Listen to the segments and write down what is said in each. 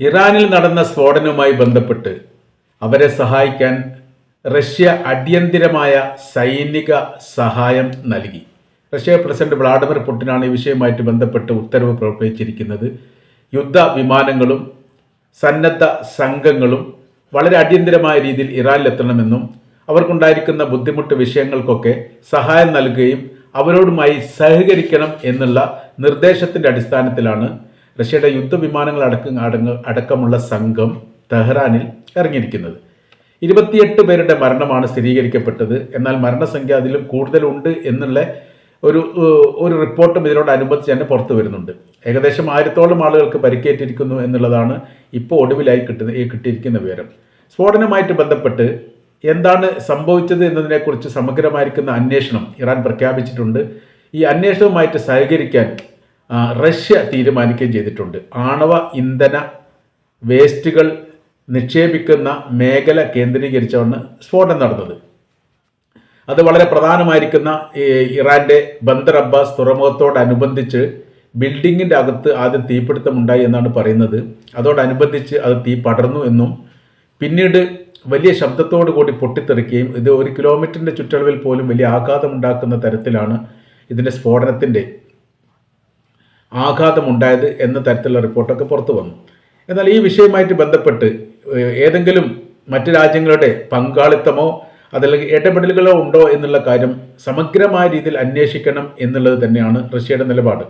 ഇറാനിൽ നടന്ന സ്ഫോടനവുമായി ബന്ധപ്പെട്ട് അവരെ സഹായിക്കാൻ റഷ്യ അടിയന്തിരമായ സൈനിക സഹായം നൽകി. റഷ്യ പ്രസിഡന്റ് വ്ളാഡിമിർ പുടിനാണ് ഈ വിഷയവുമായിട്ട് ബന്ധപ്പെട്ട് ഉത്തരവ് പുറപ്പെടുവിച്ചിരിക്കുന്നത്. യുദ്ധ വിമാനങ്ങളും സന്നദ്ധ സംഘങ്ങളും വളരെ അടിയന്തിരമായ രീതിയിൽ ഇറാനിൽ എത്തണമെന്നും അവർക്കുണ്ടായിരിക്കുന്ന ബുദ്ധിമുട്ട് വിഷയങ്ങൾക്കൊക്കെ സഹായം നൽകുകയും അവരോടുമായി സഹകരിക്കണം എന്നുള്ള നിർദ്ദേശത്തിന്റെ അടിസ്ഥാനത്തിലാണ് റഷ്യയുടെ യുദ്ധവിമാനങ്ങൾ അടക്കം അടങ്ങ അടക്കമുള്ള സംഘം തെഹ്റാനിൽ ഇറങ്ങിയിരിക്കുന്നത്. ഇരുപത്തിയെട്ട് പേരുടെ മരണമാണ് സ്ഥിരീകരിക്കപ്പെട്ടത്. എന്നാൽ മരണസംഖ്യ അതിലും കൂടുതലുണ്ട് എന്നുള്ള ഒരു ഒരു റിപ്പോർട്ടും ഇതിനോടനുബന്ധിച്ച് തന്നെ പുറത്തു വരുന്നുണ്ട്. ഏകദേശം ആയിരത്തോളം ആളുകൾക്ക് പരിക്കേറ്റിരിക്കുന്നു എന്നുള്ളതാണ് ഇപ്പോൾ ഒടുവിലായി കിട്ടുന്ന കിട്ടിയിരിക്കുന്ന വിവരം. സ്ഫോടനവുമായിട്ട് ബന്ധപ്പെട്ട് എന്താണ് സംഭവിച്ചത് എന്നതിനെക്കുറിച്ച് സമഗ്രമായിരിക്കുന്ന അന്വേഷണം ഇറാൻ പ്രഖ്യാപിച്ചിട്ടുണ്ട്. ഈ അന്വേഷണവുമായിട്ട് സഹകരിക്കാൻ റഷ്യ തീരുമാനിക്കുകയും ചെയ്തിട്ടുണ്ട്. ആണവ ഇന്ധന വേസ്റ്റുകൾ നിക്ഷേപിക്കുന്ന മേഖല കേന്ദ്രീകരിച്ചാണ് സ്ഫോടനം നടന്നത്. അത് വളരെ പ്രധാനമായിരിക്കുന്ന ഈ ഇറാന്റെ ബന്ദർ അബ്ബാസ് തുറമുഖത്തോടനുബന്ധിച്ച് ബിൽഡിങ്ങിന്റെ അകത്ത് ആദ്യം തീപിടുത്തം ഉണ്ടായി എന്നാണ് പറയുന്നത്. അതോടനുബന്ധിച്ച് അത് തീ പടർന്നു എന്നും പിന്നീട് വലിയ ശബ്ദത്തോടു കൂടി പൊട്ടിത്തെറിക്കുകയും ഇത് ഒരു കിലോമീറ്ററിന്റെ ചുറ്റളവിൽ പോലും വലിയ ആഘാതമുണ്ടാക്കുന്ന തരത്തിലാണ് ഇതിന്റെ സ്ഫോടനത്തിന്റെ ആഘാതമുണ്ടായത് എന്ന തരത്തിലുള്ള റിപ്പോർട്ടൊക്കെ പുറത്തു വന്നു. എന്നാൽ ഈ വിഷയവുമായിട്ട് ബന്ധപ്പെട്ട് ഏതെങ്കിലും മറ്റ് രാജ്യങ്ങളുടെ പങ്കാളിത്തമോ അതല്ലെങ്കിൽ ഇടപെടലുകളോ ഉണ്ടോ എന്നുള്ള കാര്യം സമഗ്രമായ രീതിയിൽ അന്വേഷിക്കണം എന്നുള്ളത് തന്നെയാണ് റഷ്യയുടെ നിലപാട്.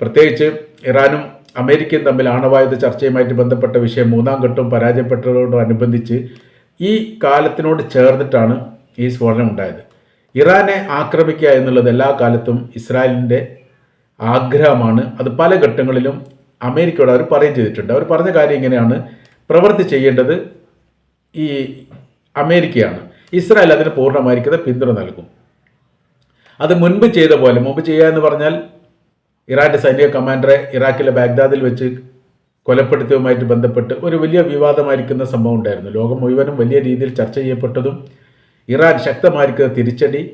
പ്രത്യേകിച്ച് ഇറാനും അമേരിക്കയും തമ്മിൽ ആണവായുധ ചർച്ചയുമായിട്ട് ബന്ധപ്പെട്ട വിഷയം മൂന്നാം ഘട്ടവും പരാജയപ്പെട്ടതോടനുബന്ധിച്ച് ഈ കാലത്തിനോട് ചേർന്നിട്ടാണ് ഈ സ്ഫോടനം ഉണ്ടായത് ഇറാനെ ആക്രമിക്കുക എന്നുള്ളത് എല്ലാ കാലത്തും ഇസ്രായേലിന്റെ ആഗ്രഹമാണ്. അത് പല ഘട്ടങ്ങളിലും അമേരിക്കയോട് അവർ പറയുകയും ചെയ്തിട്ടുണ്ട്. അവർ പറഞ്ഞ കാര്യം ഇങ്ങനെയാണ്. പ്രവൃത്തി ചെയ്യേണ്ടത് ഈ അമേരിക്കയാണ്. ഇസ്രായേൽ അതിന് പൂർണമായിരിക്കുന്ന പിന്തുണ നൽകും. അത് മുൻപ് ചെയ്ത പോലെ മുമ്പ് ചെയ്യുക എന്ന് പറഞ്ഞാൽ ഇറാന്റെ സൈനിക കമാൻഡറെ ഇറാഖിലെ ബാഗ്ദാദിൽ വെച്ച് കൊലപ്പെടുത്തിയതുമായിട്ട് ബന്ധപ്പെട്ട് ഒരു വലിയ വിവാദമായിരിക്കുന്ന സംഭവം ഉണ്ടായിരുന്നു. ലോകം മുഴുവനും വലിയ രീതിയിൽ ചർച്ച ചെയ്യപ്പെട്ടതും ഇറാൻ ശക്തമായിരിക്കുന്ന തിരിച്ചടി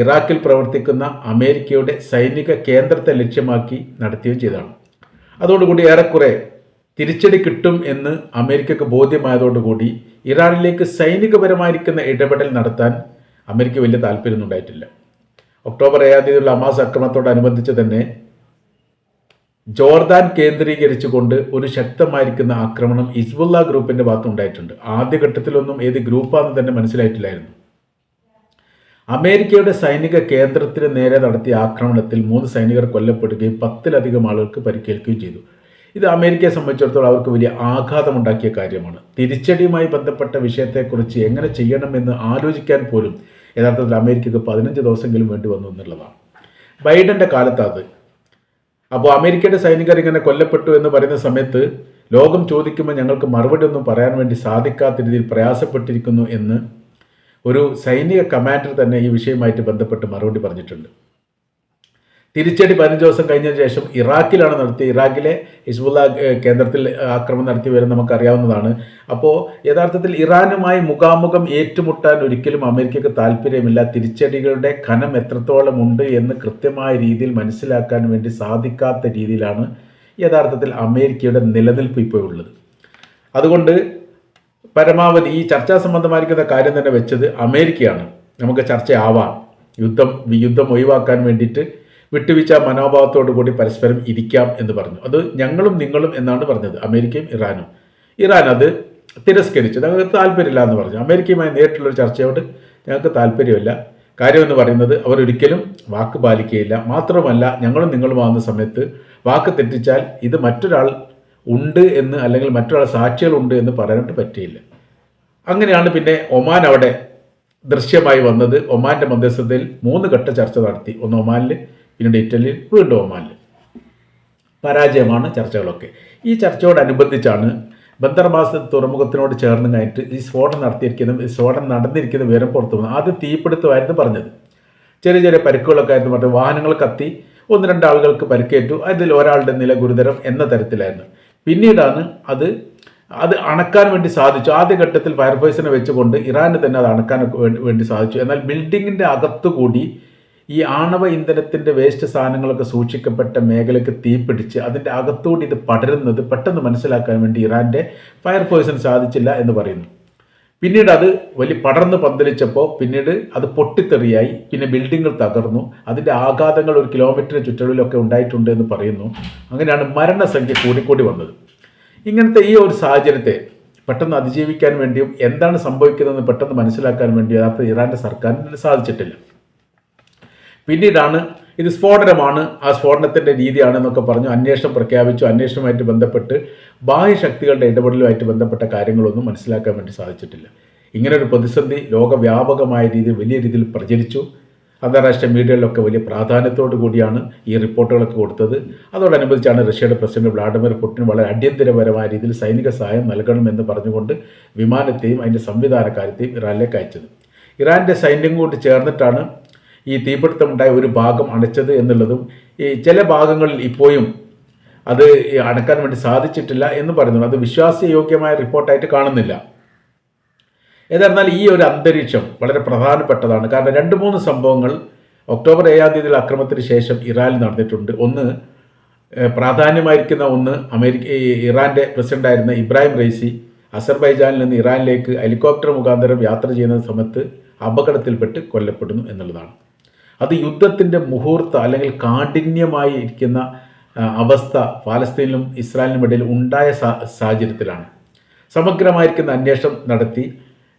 ഇറാഖിൽ പ്രവർത്തിക്കുന്ന അമേരിക്കയുടെ സൈനിക കേന്ദ്രത്തെ ലക്ഷ്യമാക്കി നടത്തുകയും ചെയ്തതാണ്. അതോടുകൂടി ഏറെക്കുറെ തിരിച്ചടി കിട്ടും എന്ന് അമേരിക്കക്ക് ബോധ്യമായതോടുകൂടി ഇറാനിലേക്ക് സൈനികപരമായിരിക്കുന്ന ഇടപെടൽ നടത്താൻ അമേരിക്ക വലിയ താല്പര്യമൊന്നും ഉണ്ടായിട്ടില്ല. ഒക്ടോബർ ഏഴാം തീയതിയുള്ള അമാസ് ആക്രമണത്തോടനുബന്ധിച്ച് തന്നെ ജോർദാൻ കേന്ദ്രീകരിച്ചുകൊണ്ട് ഒരു ശക്തമായിരിക്കുന്ന ആക്രമണം ഇസ്ബുല്ല ഗ്രൂപ്പിന്റെ ഭാഗത്തുണ്ടായിട്ടുണ്ട് ആദ്യഘട്ടത്തിലൊന്നും ഏത് ഗ്രൂപ്പാണെന്ന് തന്നെ മനസ്സിലായിട്ടില്ലായിരുന്നു. അമേരിക്കയുടെ സൈനിക കേന്ദ്രത്തിന് നേരെ നടത്തിയ ആക്രമണത്തിൽ മൂന്ന് സൈനികർ കൊല്ലപ്പെടുകയും പത്തിലധികം ആളുകൾക്ക് പരിക്കേൽക്കുകയും ചെയ്തു. ഇത് അമേരിക്കയെ സംബന്ധിച്ചിടത്തോളം അവർക്ക് വലിയ ആഘാതമുണ്ടാക്കിയ കാര്യമാണ്. തിരിച്ചടിയുമായി ബന്ധപ്പെട്ട വിഷയത്തെക്കുറിച്ച് എങ്ങനെ ചെയ്യണമെന്ന് ആലോചിക്കാൻ പോലും യഥാർത്ഥത്തിൽ അമേരിക്കക്ക് പതിനഞ്ച് ദിവസമെങ്കിലും വേണ്ടി വന്നു എന്നുള്ളതാണ്. ബൈഡന്റെ കാലത്ത് അത് അപ്പോൾ അമേരിക്കയുടെ സൈനികർ ഇങ്ങനെ കൊല്ലപ്പെട്ടു എന്ന് പറയുന്ന സമയത്ത് ലോകം ചോദിക്കുമ്പോൾ ഞങ്ങൾക്ക് മറുപടി ഒന്നും പറയാൻ വേണ്ടി സാധിക്കാത്ത രീതിയിൽ പ്രയാസപ്പെട്ടിരിക്കുന്നു എന്ന് ഒരു സൈനിക കമാൻഡർ തന്നെ ഈ വിഷയവുമായിട്ട് ബന്ധപ്പെട്ട് മറുപടി പറഞ്ഞിട്ടുണ്ട്. തിരിച്ചടി പതിനഞ്ച് ദിവസം കഴിഞ്ഞതിന് ശേഷം ഇറാഖിലാണ് നടത്തിയത് ഇറാഖിലെ ഹിസ്ബുല്ല കേന്ദ്രത്തിൽ ആക്രമണം നടത്തി നമുക്കറിയാവുന്നതാണ്. അപ്പോൾ യഥാർത്ഥത്തിൽ ഇറാനുമായി മുഖാമുഖം ഏറ്റുമുട്ടാൻ ഒരിക്കലും അമേരിക്കക്ക് താല്പര്യമില്ല. തിരിച്ചടികളുടെ കനം എത്രത്തോളം ഉണ്ട് എന്ന് കൃത്യമായ രീതിയിൽ മനസ്സിലാക്കാൻ വേണ്ടി സാധിക്കാത്ത രീതിയിലാണ് യഥാർത്ഥത്തിൽ അമേരിക്കയുടെ നിലനിൽപ്പ് ഇപ്പോൾ ഉള്ളത്. അതുകൊണ്ട് പരമാവധി ഈ ചർച്ചാ സംബന്ധമായിരിക്കുന്ന കാര്യം തന്നെ വെച്ചത് അമേരിക്കയാണ്. നമുക്ക് ചർച്ചയാവാം. യുദ്ധം യുദ്ധം ഒഴിവാക്കാൻ വേണ്ടിയിട്ട് വിട്ടുവീഴ്ച മനോഭാവത്തോടു കൂടി പരസ്പരം ഇരിക്കാം എന്ന് പറഞ്ഞു. അത് ഞങ്ങളും നിങ്ങളും എന്നാണ് പറഞ്ഞത്. അമേരിക്കയും ഇറാനും. ഇറാൻ അത് തിരസ്കരിച്ചു. ഞങ്ങൾക്ക് താല്പര്യമില്ല എന്ന് പറഞ്ഞു. അമേരിക്കയുമായി നേരിട്ടുള്ളൊരു ചർച്ചയോട് ഞങ്ങൾക്ക് താല്പര്യമില്ല. കാര്യമെന്ന് പറയുന്നത് അവരൊരിക്കലും വാക്ക് പാലിക്കുകയില്ല. മാത്രമല്ല ഞങ്ങളും നിങ്ങളും നിങ്ങളുമാകുന്ന സമയത്ത് വാക്ക് തെറ്റിച്ചാൽ ഇത് മറ്റൊരാൾ ഉണ്ട് എന്ന് അല്ലെങ്കിൽ മറ്റൊരാൾ സാക്ഷികളുണ്ട് എന്ന് പറയാനായിട്ട് പറ്റിയില്ല. അങ്ങനെയാണ് പിന്നെ ഒമാൻ അവിടെ ദൃശ്യമായി വന്നത്. ഒമാന്റെ മധ്യസ്ഥതയിൽ മൂന്ന് ഘട്ട ചർച്ച നടത്തി. ഒന്ന് ഒമാനിൽ പിന്നീട് ഇറ്റലിയിൽ വീണ്ടും ഒമാനിൽ പരാജയമാണ് ചർച്ചകളൊക്കെ. ഈ ചർച്ചയോടനുബന്ധിച്ചാണ് ബന്ദർബാസ് തുറമുഖത്തിനോട് ചേർന്ന് കഴിഞ്ഞിട്ട് ഈ സ്ഫോടനം നടത്തിയിരിക്കുന്നതും ഈ സ്ഫോടനം നടന്നിരിക്കുന്ന വിവരം പുറത്തു വന്നു ആദ്യം തീപിടുത്തമായിരുന്നു പറഞ്ഞത്. ചെറിയ ചെറിയ പരിക്കുകളൊക്കെ ആയിരുന്നു പറഞ്ഞത്. വാഹനങ്ങൾ കത്തി ഒന്ന് രണ്ട് ആളുകൾക്ക് പരിക്കേറ്റു. അതിൽ ഒരാളുടെ നില ഗുരുതരം എന്ന തരത്തിലായിരുന്നു. പിന്നീടാണ് അത് അത് അണക്കാൻ വേണ്ടി സാധിച്ചു. ആദ്യഘട്ടത്തിൽ ഫയർഫോഴ്സിനെ വെച്ചുകൊണ്ട് ഇറാന് തന്നെ അത് അണക്കാൻ വേണ്ടി സാധിച്ചു. എന്നാൽ ബിൽഡിങ്ങിന്റെ അകത്തുകൂടി ഈ ആണവ ഇന്ധനത്തിന്റെ വേസ്റ്റ് സാധനങ്ങളൊക്കെ സൂക്ഷിക്കപ്പെട്ട മേഖലയ്ക്ക് തീപിടിച്ച് അതിന്റെ അകത്തുകൂടി ഇത് പടരുന്നത് പെട്ടെന്ന് മനസ്സിലാക്കാൻ വേണ്ടി ഇറാന്റെ ഫയർഫോഴ്സിന് സാധിച്ചില്ല എന്ന് പറയുന്നു. പിന്നീട് അത് വലിയ പടർന്ന് പന്തലിച്ചപ്പോൾ പിന്നീട് അത് പൊട്ടിത്തെറിയായി. പിന്നെ ബിൽഡിങ്ങുകൾ തകർന്നു. അതിന്റെ ആഘാതങ്ങൾ ഒരു കിലോമീറ്ററിന് ചുറ്റളവിലൊക്കെ ഉണ്ടായിട്ടുണ്ട് എന്ന് പറയുന്നു. അങ്ങനെയാണ് മരണസംഖ്യ കൂടിക്കൂടി വന്നത്. ഇങ്ങനത്തെ ഈ ഒരു സാഹചര്യത്തെ പെട്ടെന്ന് അതിജീവിക്കാൻ വേണ്ടിയും എന്താണ് സംഭവിക്കുന്നതെന്ന് പെട്ടെന്ന് മനസ്സിലാക്കാൻ വേണ്ടി യഥാർത്ഥ ഇറാന്റെ സർക്കാരിന് സാധിച്ചിട്ടില്ല. പിന്നീടാണ് ഇത് സ്ഫോടനമാണ്. ആ സ്ഫോടനത്തിന്റെ രീതിയാണ് എന്നൊക്കെ പറഞ്ഞു. അന്വേഷണം പ്രഖ്യാപിച്ചു. അന്വേഷണവുമായിട്ട് ബന്ധപ്പെട്ട് ബാഹ്യശക്തികളുടെ ഇടപെടലുമായിട്ട് ബന്ധപ്പെട്ട കാര്യങ്ങളൊന്നും മനസ്സിലാക്കാൻ വേണ്ടി സാധിച്ചിട്ടില്ല. ഇങ്ങനൊരു പ്രതിസന്ധി ലോകവ്യാപകമായ രീതിയിൽ വലിയ രീതിയിൽ പ്രചരിച്ചു. അന്താരാഷ്ട്ര മീഡിയകളിലൊക്കെ വലിയ പ്രാധാന്യത്തോടു കൂടിയാണ് ഈ റിപ്പോർട്ടുകളൊക്കെ കൊടുത്തത്. അതോടനുബന്ധിച്ചാണ് റഷ്യയുടെ പ്രസിഡന്റ് വ്ളാഡിമിർ പുടിൻ വളരെ അടിയന്തരപരമായ രീതിയിൽ സൈനിക സഹായം നൽകണമെന്ന് പറഞ്ഞുകൊണ്ട് വിമാനത്തെയും അതിന്റെ സംവിധാനക്കാരത്തെയും ഇറാനിലേക്ക് അയച്ചത്. ഇറാന്റെ സൈന്യം കൊണ്ട് ചേർന്നിട്ടാണ് ഈ തീപിടുത്തമുണ്ടായ ഒരു ഭാഗം അടച്ചത് എന്നുള്ളതും ഈ ചില ഭാഗങ്ങളിൽ ഇപ്പോഴും അത് അടക്കാൻ വേണ്ടി സാധിച്ചിട്ടില്ല എന്ന് പറയുന്നു അത് വിശ്വാസയോഗ്യമായ റിപ്പോർട്ടായിട്ട് കാണുന്നില്ല. ഏതായിരുന്നാൽ ഈ ഒരു അന്തരീക്ഷം വളരെ പ്രധാനപ്പെട്ടതാണ്. കാരണം രണ്ട് മൂന്ന് സംഭവങ്ങൾ ഒക്ടോബർ ഏഴാം തീയതിയിലെ അക്രമത്തിന് ശേഷം ഇറാനിൽ നടന്നിട്ടുണ്ട്. ഒന്ന് പ്രാധാന്യമായിരിക്കുന്ന ഒന്ന് അമേരിക്ക ഇറാന്റെ പ്രസിഡന്റായിരുന്ന ഇബ്രാഹിം റൈസി അസർബൈജാനിൽ നിന്ന് ഇറാനിലേക്ക് ഹെലികോപ്റ്റർ മുഖാന്തരം യാത്ര ചെയ്യുന്ന സമയത്ത് അപകടത്തിൽപ്പെട്ട് കൊല്ലപ്പെടുന്നു എന്നുള്ളതാണ്. അത് യുദ്ധത്തിന്റെ മുഹൂർത്ത അല്ലെങ്കിൽ കാഠിന്യമായി ഇരിക്കുന്ന അവസ്ഥ പാലസ്തീനിലും ഇസ്രായേലിനും ഇടയിൽ ഉണ്ടായ സാഹചര്യത്തിലാണ്. സമഗ്രമായിരിക്കുന്ന അന്വേഷണം നടത്തി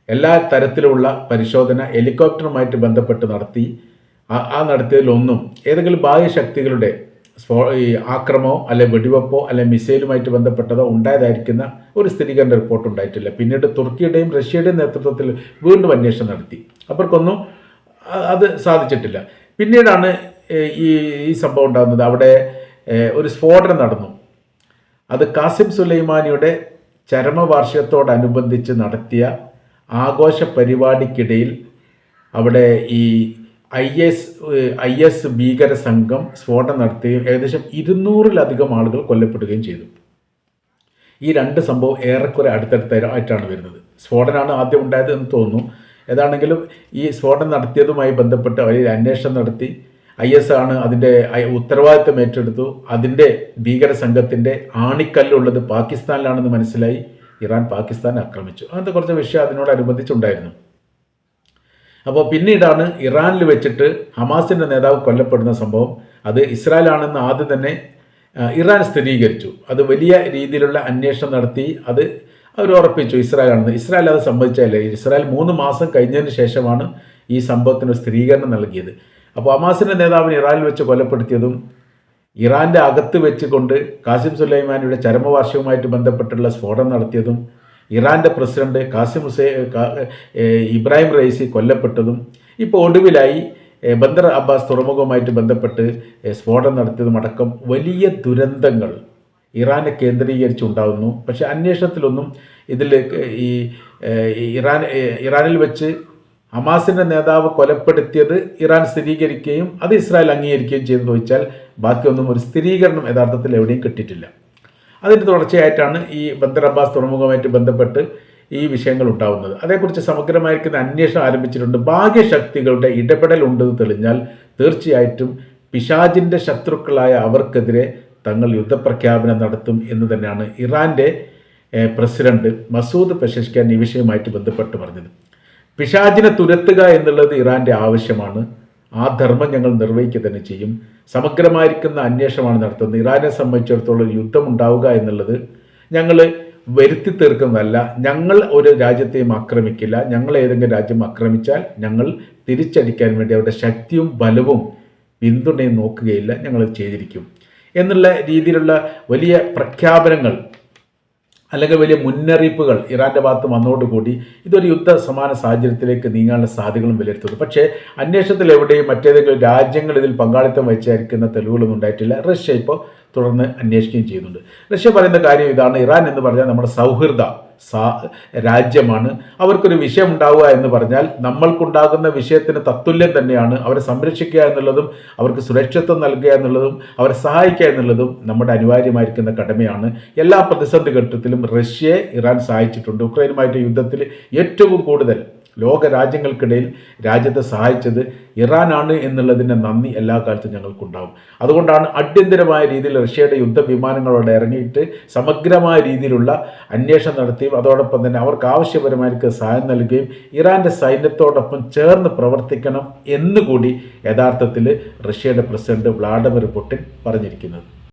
എല്ലാ തരത്തിലുള്ള പരിശോധന ഹെലികോപ്റ്ററുമായിട്ട് ബന്ധപ്പെട്ട് നടത്തി ആ നടത്തിയതിലൊന്നും ഏതെങ്കിലും ബാഹ്യ ശക്തികളുടെ സ്ഫോ ഈ ആക്രമമോ അല്ലെ വെടിവെപ്പോ അല്ലെ മിസൈലുമായിട്ട് ബന്ധപ്പെട്ടതോ ഉണ്ടായതായിരിക്കുന്ന ഒരു സ്ഥിരീകരണ റിപ്പോർട്ട് ഉണ്ടായിട്ടില്ല. പിന്നീട് തുർക്കിയുടെയും റഷ്യയുടെയും നേതൃത്വത്തിൽ വീണ്ടും അന്വേഷണം നടത്തി. അവർക്കൊന്നും അത് സാധിച്ചിട്ടില്ല. പിന്നീടാണ് ഈ ഈ സംഭവം ഉണ്ടാകുന്നത്. അവിടെ ഒരു സ്ഫോടനം നടന്നു. അത് കാസിം സുലൈമാനിയുടെ ചരമവാർഷികത്തോടനുബന്ധിച്ച് നടത്തിയ ആഘോഷ പരിപാടിക്കിടയിൽ അവിടെ ഈ ഐ എസ് ഐ എസ് ഭീകര സംഘം സ്ഫോടനം നടത്തുകയും ഏകദേശം ഇരുന്നൂറിലധികം ആളുകൾ കൊല്ലപ്പെടുകയും ചെയ്തു. ഈ രണ്ട് സംഭവം ഏറെക്കുറെ അടുത്തടുത്തായിട്ടാണ് വരുന്നത്. സ്ഫോടനമാണ് ആദ്യം ഉണ്ടായത് എന്ന് തോന്നുന്നു. ഏതാണെങ്കിലും ഈ സ്ഫോടനം നടത്തിയതുമായി ബന്ധപ്പെട്ട് അവർ അന്വേഷണം നടത്തി. ഐ എസ് ആണ് അതിന്റെ ഉത്തരവാദിത്തം ഏറ്റെടുത്തു. അതിന്റെ ഭീകര സംഘത്തിന്റെ ആണിക്കല്ലുള്ളത് പാകിസ്ഥാനിലാണെന്ന് മനസ്സിലായി. ഇറാൻ പാകിസ്ഥാൻ ആക്രമിച്ചു. അങ്ങനത്തെ കുറച്ച് വിഷയം അതിനോടനുബന്ധിച്ചുണ്ടായിരുന്നു. അപ്പോൾ പിന്നീടാണ് ഇറാനിൽ വെച്ചിട്ട് ഹമാസിന്റെ നേതാവ് കൊല്ലപ്പെടുന്ന സംഭവം. അത് ഇസ്രായേൽ ആണെന്ന് ആദ്യം തന്നെ ഇറാൻ സ്ഥിരീകരിച്ചു. അത് വലിയ രീതിയിലുള്ള അന്വേഷണം നടത്തി. അത് അവർ ഉറപ്പിച്ചു ഇസ്രായേലാണെന്ന്. ഇസ്രായേൽ അത് സംഭവിച്ചല്ലേ ഇസ്രായേൽ മൂന്ന് മാസം കഴിഞ്ഞതിന് ശേഷമാണ് ഈ സംഭവത്തിന് സ്ഥിരീകരണം നൽകിയത്. അപ്പോൾ അമാസിന്റെ നേതാവിനെ ഇറാനിൽ വെച്ച് കൊലപ്പെടുത്തിയതും ഇറാന്റെ അകത്ത് വെച്ചുകൊണ്ട് കാസിം സുലൈമാനിയുടെ ചരമവാർഷികവുമായിട്ട് ബന്ധപ്പെട്ടുള്ള സ്ഫോടനം നടത്തിയതും ഇറാന്റെ പ്രസിഡന്റ് കാസിം ഹുസൈ ഇബ്രാഹിം റൈസി കൊല്ലപ്പെട്ടതും ഇപ്പോൾ ഒടുവിലായി ബന്ദർ അബ്ബാസ് തുറമുഖവുമായിട്ട് ബന്ധപ്പെട്ട് സ്ഫോടനം നടത്തിയതുമടക്കം വലിയ ദുരന്തങ്ങൾ ഇറാനെ കേന്ദ്രീകരിച്ചുണ്ടാകുന്നു പക്ഷെ അന്വേഷണത്തിലൊന്നും ഇതിൽ ഈ ഇറാൻ ഇറാനിൽ വെച്ച് ഹമാസിന്റെ നേതാവ് കൊലപ്പെടുത്തിയത് ഇറാൻ സ്ഥിരീകരിക്കുകയും അത് ഇസ്രായേൽ അംഗീകരിക്കുകയും ചെയ്തെന്ന് ചോദിച്ചാൽ ബാക്കിയൊന്നും ഒരു സ്ഥിരീകരണം യഥാർത്ഥത്തിൽ എവിടെയും കിട്ടിയിട്ടില്ല. അതിന്റെ തുടർച്ചയായിട്ടാണ് ഈ ബന്ദർ അബ്ബാസ് തുറമുഖവുമായിട്ട് ബന്ധപ്പെട്ട് ഈ വിഷയങ്ങൾ ഉണ്ടാവുന്നത്. അതേക്കുറിച്ച് സമഗ്രമായിരിക്കുന്ന അന്വേഷണം ആരംഭിച്ചിട്ടുണ്ട്. ഭാഗ്യശക്തികളുടെ ഇടപെടൽ ഉണ്ടെന്ന് തെളിഞ്ഞാൽ തീർച്ചയായിട്ടും പിശാജിന്റെ ശത്രുക്കളായ അവർക്കെതിരെ തങ്ങൾ യുദ്ധപ്രഖ്യാപനം നടത്തും എന്ന് തന്നെയാണ് ഇറാന്റെ പ്രസിഡന്റ് മസൂദ് പ്രശസ്ക്കാൻ ഈ വിഷയവുമായിട്ട് ബന്ധപ്പെട്ട് പറഞ്ഞത്. പിശാചിനെ തുരത്തുക എന്നുള്ളത് ഇറാന്റെ ആവശ്യമാണ്. ആ ധർമ്മം ഞങ്ങൾ നിർവഹിക്കുക തന്നെ ചെയ്യും. സമഗ്രമായിരിക്കുന്ന അന്വേഷണമാണ് നടത്തുന്നത്. ഇറാനെ സംബന്ധിച്ചിടത്തോളം യുദ്ധം ഉണ്ടാവുക എന്നുള്ളത് ഞങ്ങൾ വരുത്തി തീർക്കുന്നതല്ല. ഞങ്ങൾ ഒരു രാജ്യത്തെയും ആക്രമിക്കില്ല. ഞങ്ങൾ ഏതെങ്കിലും രാജ്യം ആക്രമിച്ചാൽ ഞങ്ങൾ തിരിച്ചടിക്കാൻ വേണ്ടി അവരുടെ ശക്തിയും ബലവും പിന്തുണയും നോക്കുകയില്ല. ഞങ്ങൾ ചെയ്തിരിക്കും. എന്നുള്ള രീതിയിലുള്ള വലിയ പ്രഖ്യാപനങ്ങൾ അല്ലെങ്കിൽ വലിയ മുന്നറിയിപ്പുകൾ ഇറാന്റെ ഭാഗത്ത് വന്നതോടുകൂടി ഇതൊരു യുദ്ധ സമാന സാഹചര്യത്തിലേക്ക് നീങ്ങാനുള്ള സാധ്യതകളും വിലയിരുത്തുന്നു. പക്ഷേ അന്വേഷണത്തിൽ എവിടെയും മറ്റേതെങ്കിലും രാജ്യങ്ങൾ ഇതിൽ പങ്കാളിത്തം വഹിച്ചായിരിക്കുന്ന തെളിവുകളൊന്നും ഉണ്ടായിട്ടില്ല. റഷ്യ ഇപ്പോൾ തുടർന്ന് അന്വേഷിക്കുകയും ചെയ്യുന്നുണ്ട്. റഷ്യ പറയുന്ന കാര്യം ഇതാണ്. ഇറാൻ എന്ന് പറഞ്ഞാൽ നമ്മുടെ സൗഹൃദ. സാ രാജ്യമാണ്. അവർക്കൊരു വിഷയം ഉണ്ടാവുക എന്ന് പറഞ്ഞാൽ നമ്മൾക്കുണ്ടാകുന്ന വിഷയത്തിന് തത്തുല്യം തന്നെയാണ്. അവരെ സംരക്ഷിക്കുക എന്നുള്ളതും അവർക്ക് സുരക്ഷിത്വം നൽകുക എന്നുള്ളതും അവരെ സഹായിക്കുക എന്നുള്ളതും നമ്മുടെ അനിവാര്യമായിരിക്കുന്ന കടമയാണ്. എല്ലാ പ്രതിസന്ധി ഘട്ടത്തിലും റഷ്യയെ ഇറാൻ സഹായിച്ചിട്ടുണ്ട്. ഉക്രൈനുമായിട്ട് യുദ്ധത്തിൽ ഏറ്റവും കൂടുതൽ ലോക രാജ്യങ്ങൾക്കിടയിൽ രാജ്യത്തെ സഹായിച്ചത് ഇറാനാണ് എന്നുള്ളതിന്റെ നന്ദി എല്ലാ കാലത്തും ഞങ്ങൾക്കുണ്ടാകും അതുകൊണ്ടാണ് അടിയന്തരമായ രീതിയിൽ റഷ്യയുടെ യുദ്ധവിമാനങ്ങളോടെ ഇറങ്ങിയിട്ട് സമഗ്രമായ രീതിയിലുള്ള അന്വേഷണം നടത്തുകയും അതോടൊപ്പം തന്നെ അവർക്ക് ആവശ്യപരമായിരിക്കും സഹായം നൽകുകയും ഇറാന്റെ സൈന്യത്തോടൊപ്പം ചേർന്ന് പ്രവർത്തിക്കണം എന്നുകൂടി യഥാർത്ഥത്തിൽ റഷ്യയുടെ പ്രസിഡന്റ് വ്ളാഡിമിർ പുടിൻ പറഞ്ഞിരിക്കുന്നത്.